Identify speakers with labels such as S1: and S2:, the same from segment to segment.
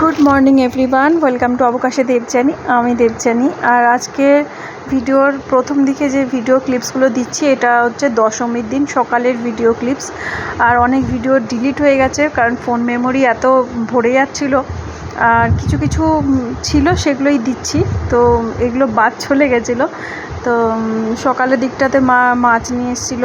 S1: Good morning everyone welcome to অবকাশে Debjani আমি দেবজানি আর আজকে ভিডিওর প্রথম দিকে যে ভিডিও ক্লিপসগুলো দিচ্ছি, এটা হচ্ছে দশমীর দিন, সকালের ভিডিও ক্লিপস আর অনেক ভিডিও ডিলিট হয়ে গেছে, কারণ ফোন মেমোরি এত ভরে যাচ্ছিল। আর কিছু কিছু ছিল, সেগুলোই দিচ্ছি। তো এগুলো বাদ চলে গেছিল। তো সকালের দিকটাতে মা, মাছ নিয়ে এসেছিল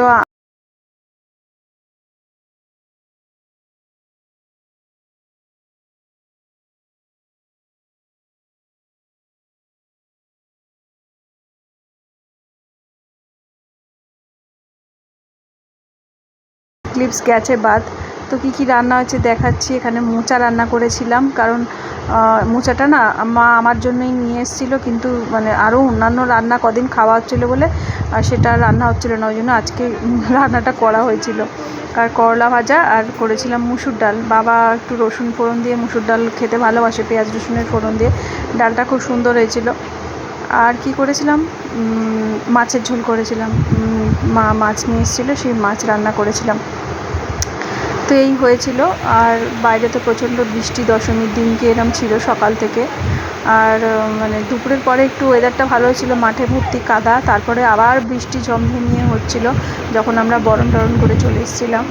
S1: ক্লিপস গেছে বাদ তো কী কী রান্না হচ্ছে দেখাচ্ছি। এখানে মোচা রান্না করেছিলাম, কারণ মোচাটা না মা আমার জন্যই নিয়ে এসেছিল, কিন্তু মানে আরও অন্যান্য রান্না কদিন খাওয়া হচ্ছিল বলে, আর সেটা রান্না হচ্ছিল না, ওই জন্য আজকে রান্নাটা করা হয়েছিল। আর করলা ভাজা আর করেছিলাম মুসুর ডাল। বাবা একটু রসুন ফোড়ন দিয়ে মুসুর ডাল খেতে ভালোবাসে, পেঁয়াজ রসুনের ফোড়ন দিয়ে। ডালটা খুব সুন্দর হয়েছিল। আর কি করেছিলাম? মাছের ঝোল করেছিলাম। মা মাছ নিয়ে এসেছিল, সেই মাছ রান্না করেছিলাম। তো এই হয়েছিল। আর বাইরে তো প্রচণ্ড বৃষ্টি, দশমীর দিনকে এরম ছিল সকাল থেকে। আর মানে দুপুরের পরে একটু ওয়েদারটা ভালো ছিল মাঠে ভর্তি কাদা। তারপরে আবার বৃষ্টি ঝমঝমিয়ে হচ্ছিল, যখন আমরা বরণ টরণ করে চলে এসেছিলাম।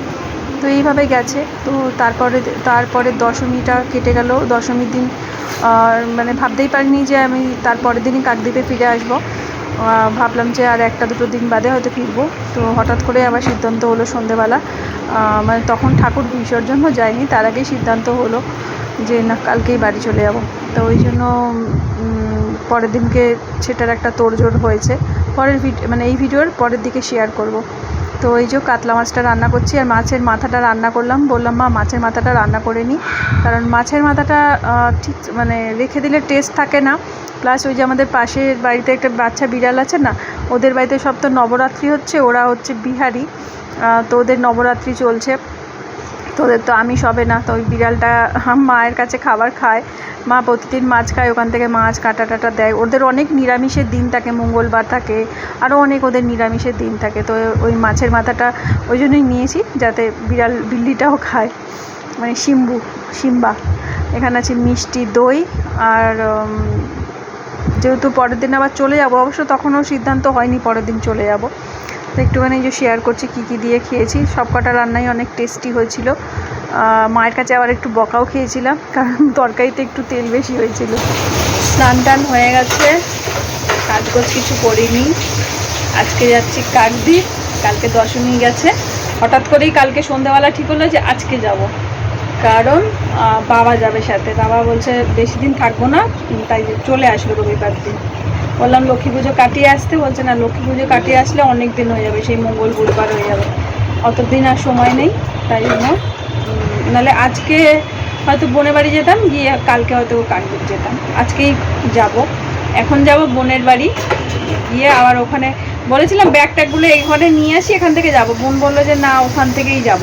S1: তো এইভাবে গেছে। তো তারপরে তারপরে দশমীটা কেটে গেল। দশমীর দিন, আর মানে ভাবতেই পারিনি যে আমি তারপরের দিনই কাকদ্বীপে ফিরে আসব। ভাবলাম যে আর একটা দুটো দিন বাদে হয়তো ফিরবো। তো হঠাৎ করে আবার সিদ্ধান্ত হলো সন্ধেবেলা। মানে তখন ঠাকুর বিসর্জনও যায়নি, তার আগেই সিদ্ধান্ত হলো যে না, কালকেই বাড়ি চলে যাব। তো ওই জন্য পরের দিনকে সেটার একটা তোড়জোড় হয়েছে। পরের ভিডিও মানে এই ভিডিওর পরের দিকে শেয়ার করব। তো এই যে কাতলা মাছটা রান্না করছি আর মাছের মাথাটা রান্না করলাম। বললাম, মা, মাছের মাথাটা রান্না করে নিই কারণ মাছের মাথাটা ঠিক মানে রেখে দিলে টেস্ট থাকে না। প্লাস ওই যে আমাদের পাশের বাড়িতে একটা বাচ্চা বিড়াল আছে না, ওদের বাড়িতে সব তো নবরাত্রি হচ্ছে, ওরা হচ্ছে বিহারি। তো ওদের নবরাত্রি চলছে। তো ওদের তো আমি সবে না, তো ওই বিড়ালটা মায়ের কাছে খাবার খায়। মা প্রতিদিন মাছ খায়, ওখান থেকে মাছ কাটা টাটা দেয়। ওদের অনেক নিরামিষের দিন থাকে, মঙ্গলবার থাকে আরও অনেক ওদের নিরামিষের দিন থাকে। তো ওই মাছের মাথাটা ওই জন্যই নিয়েছি, যাতে বিড়াল বিল্লিটাও খায়। মানে শিম্বু শিম্বা এখানে আছে মিষ্টি দই আর যেহেতু পরের দিন আবার চলে যাব, অবশ্য তখনও সিদ্ধান্ত হয়নি পরের দিন চলে যাব। তো একটুখানি যে শেয়ার করছি, কী কী দিয়ে খেয়েছি সব কটা রান্নাই অনেক টেস্টি হয়েছিল। মায়ের কাছে আবার একটু বকাও খেয়েছিলাম, কারণ তরকারিতে একটু তেল বেশি হয়েছিল। স্নান টান হয়ে গেছে, কাজগোজ কিছু করিনি। আজকে যাচ্ছি কাকদ্বীপ, কালকে দশমী গেছে। হঠাৎ করেই কালকে সন্ধ্যাবেলা ঠিক হলো যে আজকে যাব। কারণ বাবা যাবে সাথে। বাবা বলছে, বেশি দিন থাকব না তাই চলে আসবে রবিবার দিন। বললাম, লক্ষ্মী পুজো কাটিয়ে আসতে? বলছে, না, লক্ষ্মী পুজো কাটিয়ে আসলে অনেক দিন হয়ে যাবে, সেই মঙ্গল বুধবার হয়ে যাবে। অত দিন আর সময় নেই, তাই জন্য নাহলে আজকে হয়তো বোনের বাড়ি যেতাম, গিয়ে কালকে হয়তো কাকদ্বীপ যেতাম। আজকেই যাব। এখন যাব বোনের বাড়ি, গিয়ে আবার ওখানে বলেছিলাম, ব্যাগ ট্যাগগুলো এখানে নিয়ে আসি, এখান থেকে যাব। বোন বলল যে, না, ওখান থেকেই যাব।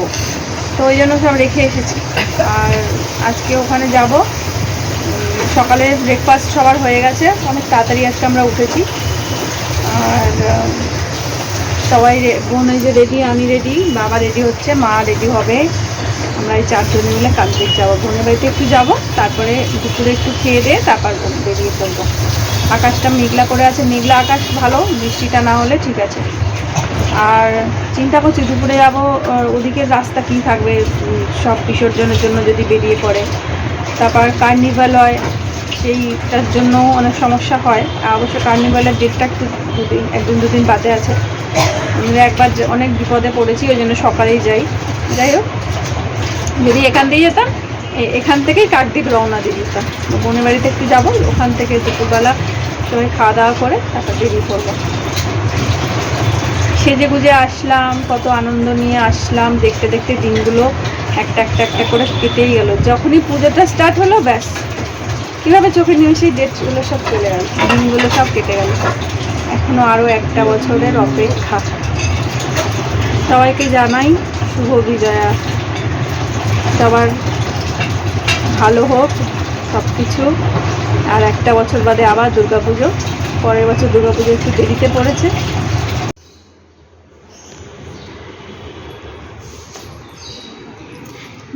S1: তো ওই জন্য সব রেখে এসেছি। আর আজকে ওখানে যাব। সকালে ব্রেকফাস্ট সবার হয়ে গেছে। অনেক তাড়াতাড়ি আজকে আমরা উঠেছি। আর সবাই বোন যে রেডি আমি রেডি বাবা রেডি হচ্ছে মা রেডি হবে। আমরা এই চারজন মিলে কালকে যাব। বোনের বাড়িতে একটু যাব তারপরে দুপুরে একটু খেয়ে দিয়ে তারপর বেরিয়ে পড়ব। আকাশটা মেঘলা করে আছে। মেঘলা আকাশ ভালো বৃষ্টিটা না হলে ঠিক আছে। আর চিন্তা করছি দুপুরে যাব আহ, ওদিকের রাস্তা কী থাকবে সব বিসর্জনের জন্য যদি বেরিয়ে পড়ে। তারপর কার্নিভাল হয় সেইটার জন্য অনেক সমস্যা হয়। আর অবশ্য কার্নিভালের ডেটটা একটু দুদিন একদিন দুদিন বাদে আছে। আমরা একবার অনেক বিপদে পড়েছি, ওই জন্য সকালেই যাই। যাই হোক, যদি এখান দিয়ে যেতাম এখান থেকেই কাকদ্বীপ রওনা দিয়ে দিতাম। তো বোনের বাড়িতে একটু যাব, ওখান থেকে দুপুরবেলা সবাই খাওয়া দাওয়া করে তারপর বেরিয়ে পড়ব। সেজে গুজে আসলাম, কত আনন্দ নিয়ে আসলাম, দেখতে দেখতে দিনগুলো একটা একটা একটা করে কেটেই গেল। যখনই পুজোটা স্টার্ট হলো, ব্যাস। কীভাবে চোখের নিমেষেই ডেটগুলো সব চলে গেল। দিনগুলো সব কেটে গেল। এখনও আরও একটা বছরের অপেক্ষা। সবাইকে জানাই শুভ বিজয়া। সবার ভালো হোক সব কিছু আর একটা বছর বাদে আবার দুর্গাপুজো। পরের বছর দুর্গাপুজো একটু দেরিতে পড়েছে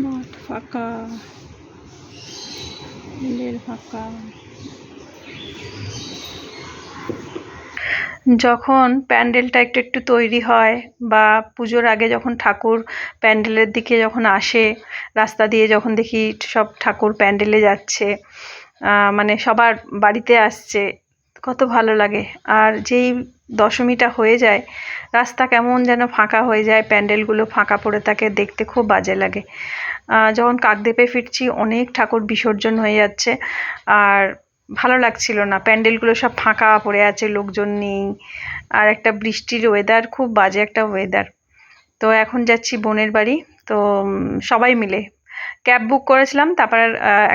S1: মাঠ ফাঁকা যখন প্যান্ডেলটা একটু একটু তৈরি হয় বা পুজোর আগে যখন ঠাকুর প্যান্ডেলের দিকে যখন আসে, রাস্তা দিয়ে যখন দেখি সব ঠাকুর প্যান্ডেলে যাচ্ছে মানে সবার বাড়িতে আসছে কত ভালো লাগে। আর যেই দশমীটা হয়ে যায়, রাস্তা কেমন যেন ফাঁকা হয়ে যায়, প্যান্ডেলগুলো ফাঁকা পড়ে থাকে, দেখতে খুব বাজে লাগে। যখন কাকদ্বীপে ফিরছি, অনেক ঠাকুর বিসর্জন হয়ে যাচ্ছে। আর ভালো লাগছিল না, প্যান্ডেলগুলো সব ফাঁকা পড়ে আছে, লোকজন নেই। আর একটা বৃষ্টির ওয়েদার খুব বাজে একটা ওয়েদার তো এখন যাচ্ছি বোনের বাড়ি, তো সবাই মিলে ক্যাব বুক করেছিলাম, তারপর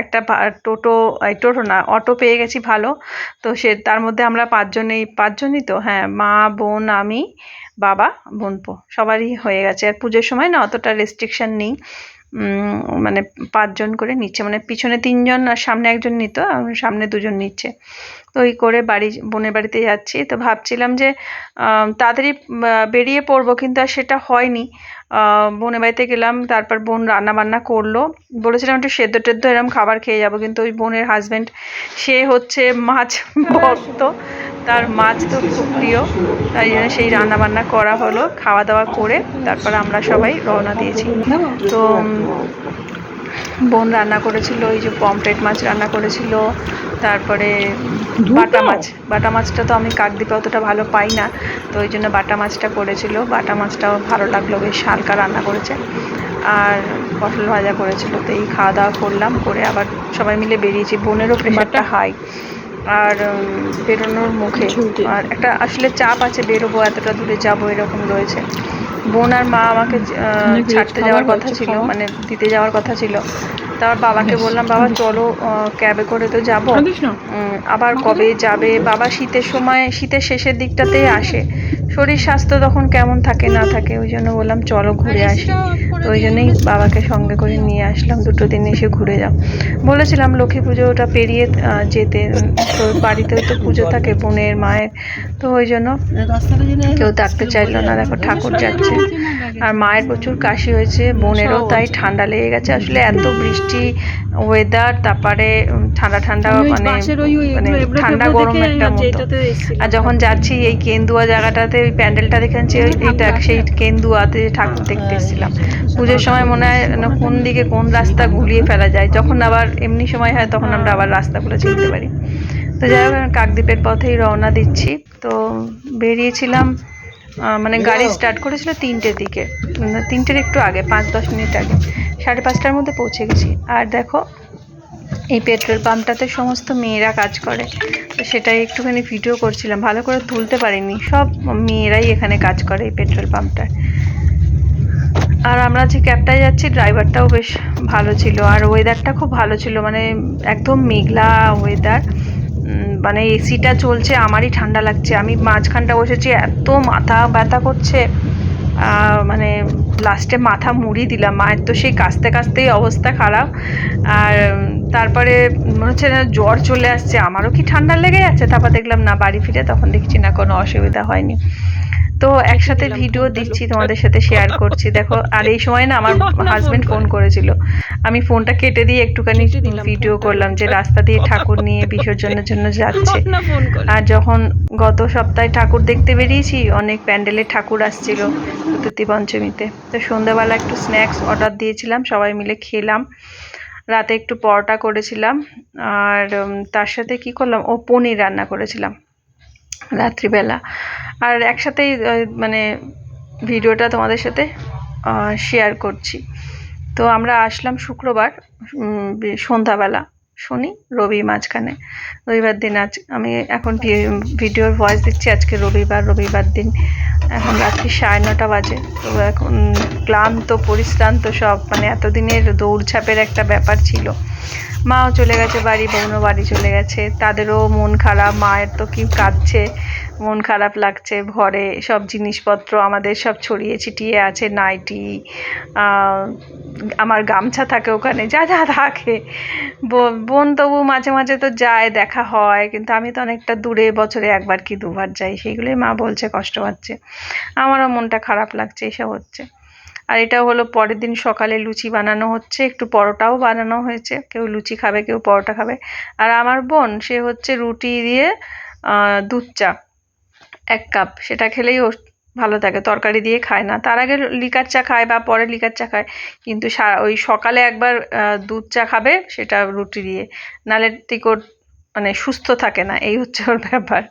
S1: একটা টোটো টোটো না, অটো পেয়ে গেছি ভালো। তো সে, তার মধ্যে আমরা পাঁচজনেই, পাঁচজনই তো হ্যাঁ মা, বোন, আমি, বাবা, বোনপো, সবারই হয়ে গেছে। আর পুজোর সময় না, অতটা রেস্ট্রিকশান নেই। মানে পাঁচজন করে নিচ্ছে মানে পিছনে তিনজন আর সামনে একজন নিত সামনে দুজন নিচ্ছে। তো ওই করে বাড়ি, বোনের বাড়িতে যাচ্ছি। তো ভাবছিলাম যে তাড়াতাড়ি বেরিয়ে পড়ব, কিন্তু আর সেটা হয়নি। বোনের বাড়িতে গেলাম, তারপর বোন রান্না বান্না করল। বলেছিলাম একটু সেদ্ধ টেদ্ধ এরকম খাবার খেয়ে যাব, কিন্তু ওই বোনের হাজব্যান্ড সে হচ্ছে মাছ ভক্ত। তার মাছ তো খুব প্রিয়, তাই জন্য সেই রান্না বান্না করা হলো, খাওয়া দাওয়া করে তারপর আমরা সবাই রওনা দিয়েছি। তো বোন রান্না করেছিল ওই যে পমফ্রেট মাছ রান্না করেছিল তারপরে বাটা মাছ। বাটা মাছটা তো আমি কাকদ্বীপে অতটা ভালো পাই না তো ওই জন্য বাটা মাছটা করেছিল। বাটা মাছটাও ভালো লাগল বেশ হালকা রান্না করেছে। আর পটল ভাজা করেছিল তো এই খাওয়া দাওয়া করলাম করে আবার সবাই মিলে বেরিয়েছি। বোনেরও প্রেশারটা হাই। আর বেরোনোর মুখে আর একটা আসলে চাপ আছে বেরোবো এতটা দূরে যাব এরকম রয়েছে। বোন আর মা আমাকে
S2: rich
S1: ছাড়তে যাওয়ার কথা ছিল মানে দিতে যাওয়ার কথা ছিল। তারপর বাবাকে বললাম বাবা চলো ক্যাবে করে তো যাব। আবার কবে যাবে? বাবা শীতের সময় শীতের শেষের দিকটাতেই আসে। শরীর স্বাস্থ্য তখন কেমন থাকে না থাকে ওই জন্য বললাম চলো ঘুরে আসি। তো ওই জন্যই বাবাকে সঙ্গে করে নিয়ে আসলাম দুটো দিন এসে ঘুরে যাও। বলেছিলাম লক্ষ্মী পুজোটা পেরিয়ে যেতে তো বাড়িতেও তো পুজো থাকে বোনের মায়ের। তো ওই জন্য কেউ ডাকতে চাইলো না। দেখো ঠাকুর যাচ্ছে। আর মায়ের প্রচুর কাশি হয়েছে বোনেরও তাই ঠান্ডা লেগে গেছে। আসলে এত বৃষ্টি ওয়েদার তারপরে ঠান্ডা ঠান্ডা মানে মানে ঠান্ডা গরম একটা মতো। আর যখন যাচ্ছি এই কেন্দুয়া জায়গাটাতে ওই প্যান্ডেলটা দেখেছি এইটা সেই কেন্দুয়াতে ঠাকুর দেখতে এসেছিলাম। পুজোর সময় মনে হয় কোন দিকে কোন রাস্তা গুলিয়ে ফেলা যায়। যখন আবার এমনি সময় হয় তখন আমরা আবার রাস্তাগুলো চিনতে পারি। তো যাই হোক কাকদ্বীপের পথেই রওনা দিচ্ছি। তো বেরিয়েছিলাম মানে গাড়ি স্টার্ট করেছিল তিনটের দিকে তিনটের একটু আগে পাঁচ দশ মিনিট আগে সাড়ে পাঁচটার মধ্যে পৌঁছে গেছি। আর দেখো এই পেট্রোল পাম্পটাতে সমস্ত মেয়েরা কাজ করে। তো সেটাই একটুখানি ভিডিও করছিলাম ভালো করে তুলতে পারিনি সব মেয়েরাই এখানে কাজ করে এই পেট্রোল পাম্পটায়। আর আমরা যে ক্যাবটায় যাচ্ছি ড্রাইভারটাও বেশ ভালো ছিল আর ওয়েদারটা খুব ভালো ছিল মানে একদম মেঘলা ওয়েদার মানে এসিটা চলছে, আমারই ঠান্ডা লাগছে। আমি মাঝখানটা বসেছি, এত মাথা ব্যথা করছে। মানে লাস্টে মাথা মুড়ি দিলাম। মায়ের তো সেই কাঁচতে কাঁচতেই অবস্থা খারাপ। আর তারপরে মনে হচ্ছে না জ্বর চলে আসছে। আমারও কি ঠান্ডা লেগে যাচ্ছে তারপর দেখলাম, না, বাড়ি ফিরে তখন দেখছি না, কোনো অসুবিধা হয়নি। তো একসাথে ভিডিও দিচ্ছি তোমাদের সাথে শেয়ার করছি। দেখো আর এই সময় না আমার হাজবেন্ড ফোন করেছিল। আমি ফোনটা কেটে দিয়ে একটুখানি
S2: কেটে
S1: ভিডিও করলাম যে রাস্তা দিয়ে ঠাকুর নিয়ে বিসর্জনের জন্য যাচ্ছে। আর যখন গত সপ্তাহে ঠাকুর দেখতে বেরিয়েছি অনেক প্যান্ডেলের ঠাকুর আসছিল চতুর্থী পঞ্চমীতে। তো সন্ধ্যাবেলা একটু স্ন্যাক্স অর্ডার দিয়েছিলাম সবাই মিলে খেলাম। রাতে একটু পরোটা করেছিলাম। আর তার সাথে কি করলাম? ও পনির রান্না করেছিলাম। রাত্রিবেলা। আর একসাথেই মানে ভিডিওটা তোমাদের সাথে শেয়ার করছি। তো আমরা আসলাম শুক্রবার সন্ধ্যাবেলা, শনি, রবি মাঝখানে। রবিবার দিন আজ, আমি এখন ভিডিওর ভয়েস দিচ্ছি আজকে রবিবার রবিবার দিন। এখন রাত্রি সাড়ে নটা বাজে। তো এখন ক্লান্ত, পরিশ্রান্ত সব মানে এতদিনের দৌড়ঝাঁপের একটা ব্যাপার ছিল। মাও চলে গেছে বাড়ি, বোনও বাড়ি চলে গেছে। তাদেরও মন খারাপ, মায়ের তো কি কাঁদছে, মন খারাপ লাগছে ঘরে। সব জিনিসপত্র আমাদের সব ছড়িয়ে ছিটিয়ে আছে, নাইটি আমার গামছা থাকে ওখানে, যা যা থাকে। বোন তবু মাঝে মাঝে তো যায়, দেখা হয়, কিন্তু আমি তো অনেকটা দূরে, বছরে একবার কি দুবার যাই, সেইগুলোই মা বলছে কষ্ট হচ্ছে আমারও মনটা খারাপ লাগছে, এসব হচ্ছে। আর এটা হলো পরের দিন সকালে লুচি বানানো হচ্ছে, একটু পরোটাও বানানো হয়েছে, কেউ লুচি খাবে, কেউ পরোটা খাবে। আর আমার বোন, সে হচ্ছে রুটি দিয়ে দুধ চা, এক কাপ, সেটা খেলেই ও ভালো থাকে, তরকারি দিয়ে খায় না। তার আগে লিকার চা খায় বা পরে লিকার চা খায়, কিন্তু ওই সকালে একবার দুধ চা খাবে সেটা রুটি দিয়ে। নালে ওর মানে সুস্থ থাকে না, এই হচ্ছে ওর ব্যাপার।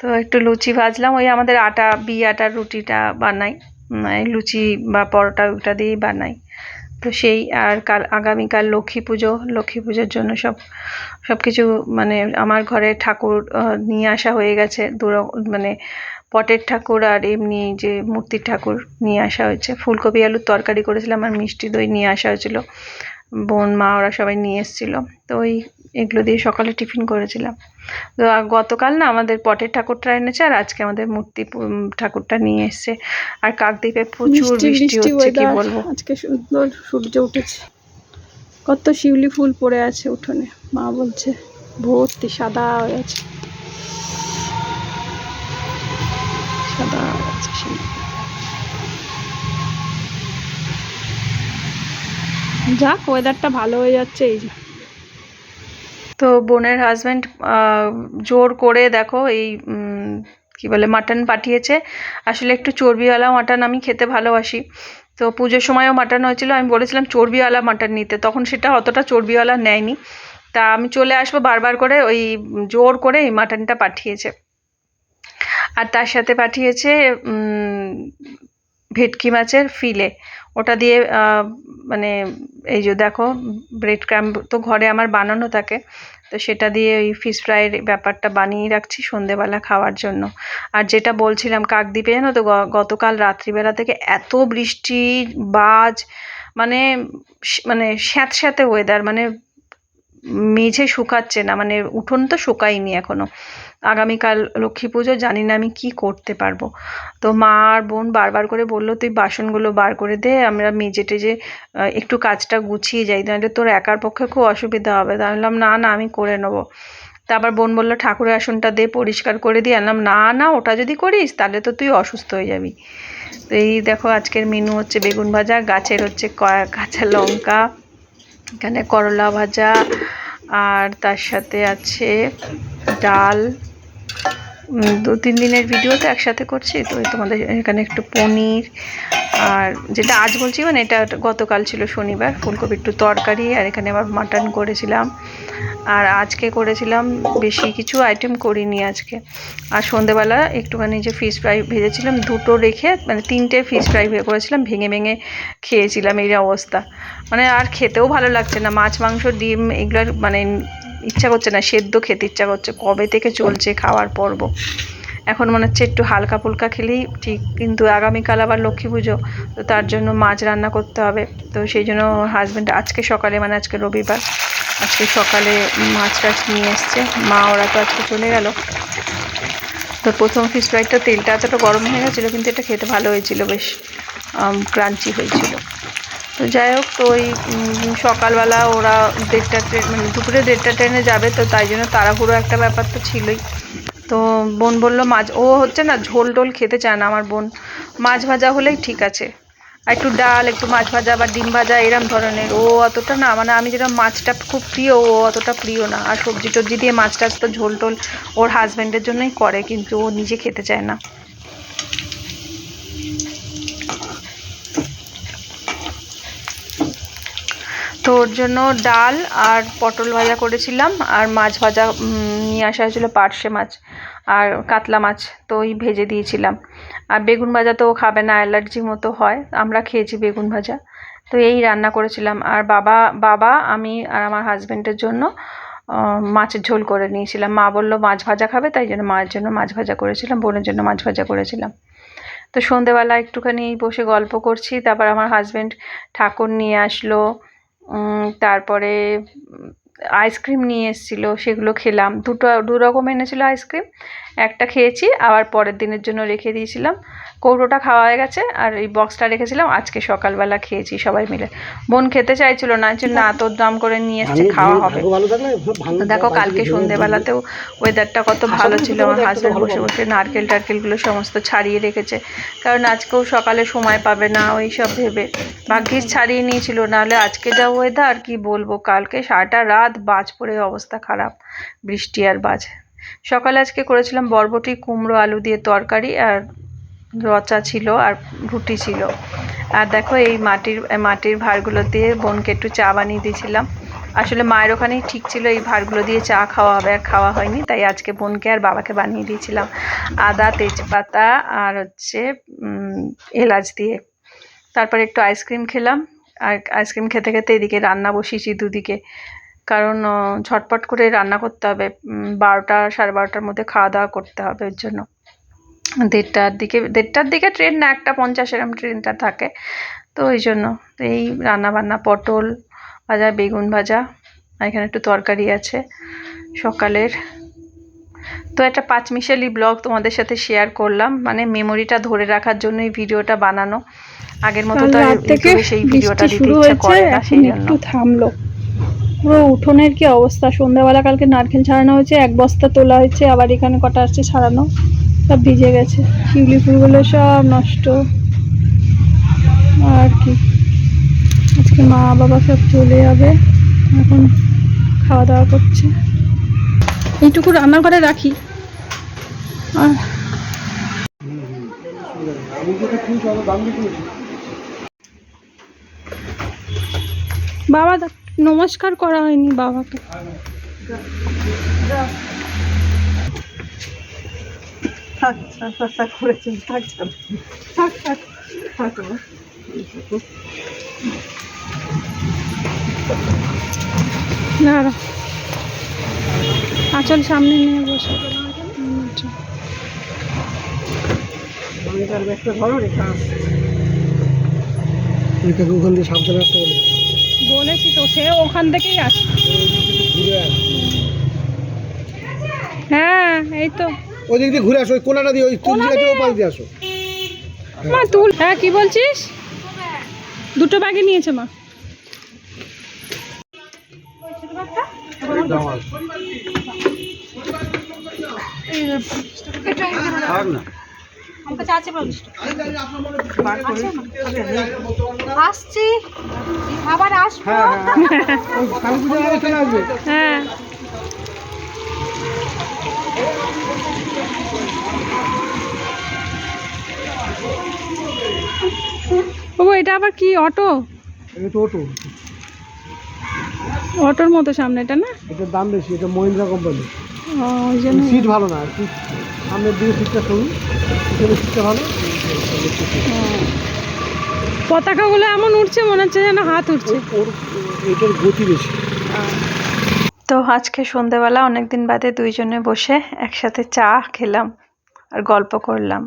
S1: তো একটু লুচি ভাজলাম, ওই আমাদের আটা বি আটার রুটিটা বানাই। লুচি বা পরোটা ওটা দিয়েই বানাই। তো সেই আর কাল আগামীকাল লক্ষ্মী পুজো, লক্ষ্মী পুজোর জন্য সব সব কিছু মানে আমার ঘরে ঠাকুর নিয়ে আসা হয়ে গেছে। দূর মানে পটের ঠাকুর আর এমনি যে মূর্তির ঠাকুর নিয়ে আসা হয়েছে। ফুলকপি, আলুর তরকারি করেছিলাম আর মিষ্টি দই নিয়ে আসা হয়েছিল। বোন, মা ওরা সবাই নিয়ে এসেছিল। তো ওই এগুলো দিয়ে সকালে টিফিন করেছিলাম। তো গতকাল না আমাদের পটের ঠাকুরটা এনেছে আর আজকে আমাদের মূর্তি ঠাকুরটা নিয়ে এসছে। আর কাকদ্বীপে প্রচুর বৃষ্টি হচ্ছে কি বলব?
S2: আজকে সুন্দর সূর্য উঠেছে। কত শিউলি ফুল পড়ে আছে উঠোনে। মা বলছে ভর্তি সাদা হয়ে আছে। সাদা হয়ে আছে যাক ওয়েদারটা ভালো হয়ে যাচ্ছে এই যে।
S1: তো বোনের হাজব্যান্ড জোর করে দেখো এই কি বলে মাটন পাঠিয়েছে। আসলে একটু চর্বিওয়ালা মাটন আমি খেতে ভালোবাসি। তো পুজোর সময়ও মাটন হয়েছিল। আমি বলেছিলাম চর্বিওয়ালা মাটন নিতে। তখন সেটা অতটা চর্বিওয়ালা নেয়নি। তা আমি চলে আসব বারবার করে ওই জোর করে এই মাটনটা পাঠিয়েছে। আর তার সাথে পাঠিয়েছে ভেটকি মাছের ফিলে ওটা দিয়ে মানে এই যে দেখো ব্রেড ক্রাম্ব তো ঘরে আমার বানানো থাকে, তো সেটা দিয়ে ওই ফিশ ফ্রাইয়ের ব্যাপারটা বানিয়ে রাখছি সন্ধেবেলা খাওয়ার জন্য। আর যেটা বলছিলাম কাকদ্বীপে জানো তো গতকাল রাত্রিবেলা থেকে এত বৃষ্টি, বাজ মানে মানে স্যাঁত স্যাঁতে ওয়েদার মানে মেঝে শুকাচ্ছে না মানে উঠোন তো শুকায়নি এখনও। আগামীকাল লক্ষ্মী পুজো, জানি না আমি কি করতে পারব। তো মা আর বোন বারবার করে বলল, তুই বাসনগুলো বার করে দে, আমরা মেজে টেজে একটু কাজটা গুছিয়ে যাই তাহলে তোর একার পক্ষে খুব অসুবিধা হবে। তা বললাম, না না, আমি করে নেব। তারপর বোন বলল, ঠাকুরের আসনটা দে, পরিষ্কার করে দিয়ে। আনলাম না না, ওটা যদি করিস, তাহলে তো তুই অসুস্থ হয়ে যাবি। তো এই দেখো, আজকের মেনু হচ্ছে বেগুন ভাজা, গাছের হচ্ছে কাঁচা লঙ্কা, এখানে করলা ভাজা, আর তার সাথে আছে ডাল দু তিন দিনের ভিডিও তো একসাথে করছি, তো তোমাদের এখানে একটু পনির আর যেটা আজ বলছি মানে এটা গতকাল ছিল শনিবার, ফুলকপি একটু তরকারি আর এখানে আবার মাটন করেছিলাম। আর আজকে করেছিলাম বেশি কিছু আইটেম করিনি আজকে। আর সন্ধেবেলা একটুখানি যে ফিশ ফ্রাই ভেজেছিলাম, দুটো রেখে মানে তিনটে ফিশ ফ্রাই করেছিলাম, ভেঙে ভেঙে খেয়েছিলাম, এই অবস্থা। মানে আর খেতেও ভালো লাগছে না। মাছ, মাংস, ডিম, এগুলোর মানে ইচ্ছা করছে না, সেদ্ধ খেতে ইচ্ছা করছে। কবে থেকে চলছে খাওয়ার পর্ব? এখন মনে হচ্ছে একটু হালকা ফুলকা খেলেই ঠিক, কিন্তু আগামীকাল আবার লক্ষ্মী পুজো, তো তার জন্য মাছ রান্না করতে হবে। তো সেই জন্য হাজব্যান্ড আজকে সকালে মানে আজকে রবিবার, আজকে সকালে মাছ টাছ নিয়ে এসছে। মা, ওরা তো আজকে চলে গেল। তো প্রথম ফিশ ফ্রাইটা তেলটা এতটা গরম হয়ে গেছিল, কিন্তু এটা খেতে ভালো হয়েছিল, বেশ ক্রাঞ্চি হয়েছিল। তো যাই হোক, তো ওই সকালবেলা ওরা দেড়টা ট্রেন মানে দুপুরে দেড়টা ট্রেনে যাবে, তো তাই জন্য তাড়াহুড়ো একটা ব্যাপার তো ছিলই। তো বোন বলল, মাছ ও হচ্ছে না, ঝোল টোল খেতে চায় না আমার বোন। মাছ ভাজা হলেই ঠিক আছে। আর একটু ডাল, একটু মাছ ভাজা বা ডিম ভাজা, এরম ধরনের। ও অতটা না মানে আমি যেটা মাছটা খুব প্রিয়, ও অতটা প্রিয় না। আর সবজি টবজি দিয়ে মাছ টাছ তো ঝোল টোল ওর হাজব্যান্ডের জন্যই করে, কিন্তু ও নিজে খেতে চায় না। তো ওর জন্য ডাল আর পটল ভাজা করেছিলাম আর মাছ ভাজা নিয়ে আসা হয়েছিল পার্শে মাছ আর কাতলা মাছ, তো ওই ভেজে দিয়েছিলাম। আর বেগুন ভাজা তো খাবে না অ্যালার্জি মতো হয়, আমরা খেয়েছি বেগুন ভাজা। তো এই রান্না করেছিলাম। আর বাবা বাবা, আমি আর আমার হাজব্যান্ডের জন্য মাছের ঝোল করে নিয়েছিলাম। মা বলল, মাছ ভাজা খাবে? তাই জন্য মায়ের জন্য মাছ ভাজা করেছিলাম, বোনের জন্য মাছ ভাজা করেছিলাম। তো সন্ধেবেলা একটুখানি বসে গল্প করছি, তারপর আমার হাজব্যান্ড ঠাকুর নিয়ে আসলো তারপরে আইসক্রিম নিয়ে এসেছিল সেগুলো খেলাম। দুটো দু রকম এনেছিলো আইসক্রিম একটা খেয়েছি আবার পরের দিনের জন্য রেখে দিয়েছিলাম। কৌটোটা খাওয়া হয়ে গেছে আর এই বক্সটা রেখেছিলাম। আজকে সকালবেলা খেয়েছি সবাই মিলে। বোন খেতে চাইছিল না না তোর দাম করে নিয়ে এসছে খাওয়া হবে। দেখো কালকে সন্ধেবেলাতেও ওয়েদারটা কত ভালো ছিল। আমার হাজব্যান্ড বসে বসে নারকেল টারকেলগুলো সমস্ত ছাড়িয়ে রেখেছে। কারণ আজকেও সকালে সময় পাবে না ওই সব ভেবে। ভাগ্যিস ছাড়িয়ে নিয়েছিল নাহলে আজকে যা ওয়েদার কি বলব? কালকে সারাটা রাত বাজ পড়ে অবস্থা খারাপ। বৃষ্টি আর বাজ। সকালে আজকে করেছিলাম বরবটি, কুমড়ো, আলু দিয়ে তরকারি আর রচা ছিল আর রুটি ছিল। আর দেখো এই মাটির মাটির ভাঁড়গুলো দিয়ে বোনকে একটু চা বানিয়ে দিয়েছিলাম। আসলে মায়ের ওখানেই ঠিক ছিল এই ভাঁড়গুলো দিয়ে চা খাওয়া হবে, আর খাওয়া হয়নি, তাই আজকে বোনকে আর বাবাকে বানিয়ে দিয়েছিলাম। আদা, তেজপাতা আর হচ্ছে এলাচ দিয়ে। তারপর একটু আইসক্রিম খেলাম। আর আইসক্রিম খেতে খেতে এদিকে রান্না বসিয়েছি দুদিকে। কারণ ঝটপট করে রান্না করতে হবে। বারোটা সাড়ে বারোটার মধ্যে খাওয়া দাওয়া করতে হবে ওর জন্য। দেড়টার দিকে দেড়টার দিকে ট্রেন না একটা পঞ্চাশ এরম ট্রেনটা থাকে। তো ওই জন্য এই রান্না বান্না পটল ভাজা বেগুন ভাজা আর এখানে একটু তরকারি আছে সকালের। তো একটা পাঁচমিশালি ব্লগ তোমাদের সাথে শেয়ার করলাম। মানে মেমোরিটা ধরে রাখার জন্য এই ভিডিওটা বানানো। আগের মতো তো সেই ভিডিওটা দিতে
S2: শুরু
S1: ইচ্ছা করে না সেই জন্য।
S2: থামলো। পুরো উঠোনের কি অবস্থা? সন্ধ্যাবেলা কালকে নারকেল ছাড়ানো হয়েছে, এক বস্তা তোলা হয়েছে, আবার এখানে কটা আসছে ছাড়ানো। সব ভিজে গেছে। শিউলি ফুলগুলো সব নষ্ট। আর কি? আজকে মা বাবা সব চলে যাবে। এখন খাওয়া দাওয়া করছে। এইটুকু রান্না করে রাখি। আর বাবা নমস্কার করা হয়নি বাবাকে। আচল সামনে নিয়ে বসে। হুম, আচ্ছা।
S3: আমি তার ব্যাগটা ধরো রেখা ওখান দিয়ে সাবধানে রাখতে বলে।
S2: বলেছি তো সে ওখান থেকেই আসে হ্যাঁ এই তো।
S3: ওই দিক দিয়ে ঘুরে আসো ওই কোনাটা দিয়ে ওই তুলসী গাছের ওপাশ দিয়ে আসো।
S2: মা তুল। হ্যাঁ কি বলছিস? দুটো ব্যাগে নিয়েছে মা।
S4: আসছি। আবার আসব?
S3: হ্যাঁ হ্যাঁ। আসবে
S2: হ্যাঁ। বাবু এটা আবার কি অটো?
S3: এটা অটো।
S2: অটোর মতো সামনে এটা না?
S3: এটার দাম বেশি এটা মহিন্দ্রা কোম্পানি
S2: ওই জন্য
S3: সিট ভালো না সিট সামনের দিকে সিটটা সিটটা ভালো
S2: পতাকাগুলো এমন উঠছে মনে হচ্ছে যেন হাত উঠছে
S3: এটার গতি বেশি
S1: তো আজকে সন্ধেবেলা অনেকদিন বাদে দুইজনে বসে একসাথে চা খেলাম আর গল্প করলাম।